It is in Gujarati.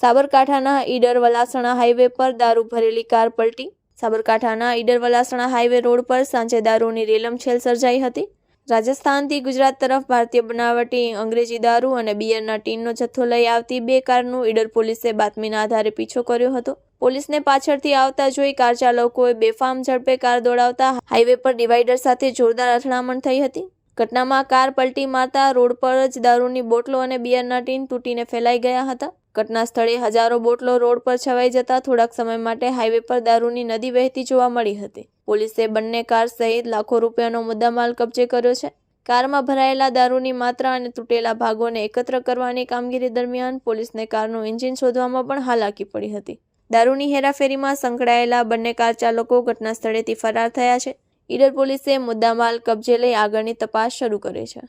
સાબરકાંઠાના ઈડર વલાસણા હાઈવે પર દારૂ ભરેલી કાર પલટી. સાબરકાંઠાના ઈડર વલાસણા હાઈવે રોડ પર સાંજે દારૂની રેલમછેલ સર્જાઈ હતી. રાજસ્થાનથી ગુજરાત તરફ ભારતીય બનાવટી અંગ્રેજી દારૂ અને બિયરના ટીનનો જથ્થો લઈ આવતી બે કારનું ઈડર પોલીસે બાતમીના આધારે પીછો કર્યો હતો. પોલીસને પાછળથી આવતા જોઈ કાર ચાલકોએ બેફામ ઝડપે કાર દોડાવતા હાઈવે પર ડિવાઈડર સાથે જોરદાર અથડામણ થઈ હતી. ઘટનામાં કાર પલટી મારતા રોડ પર જ દારૂની બોટલો અને બિયરના ટીન તૂટીને ફેલાઈ ગયા હતા. ઘટના સ્થળે હજારો બોટલો રોડ પર છવાઈ જતા થોડાક સમય માટે હાઈવે પર દારૂની નદી વહેતી જોવા મળી હતી. પોલીસે બંને કાર સહિત લાખો રૂપિયાનો મુદ્દામાલ કબજે કર્યો છે. કારમાં ભરાયેલા દારૂની માત્રા અને તૂટેલા ભાગોને એકત્ર કરવાની કામગીરી દરમિયાન પોલીસને કારનું એન્જિન શોધવામાં પણ હાલાકી પડી હતી. દારૂની હેરાફેરીમાં સંકળાયેલા બંને કાર ચાલકો ઘટના સ્થળેથી ફરાર થયા છે. ઈડર પોલીસે મુદ્દામાલ કબજે લઈ આગળની તપાસ શરૂ કરી છે.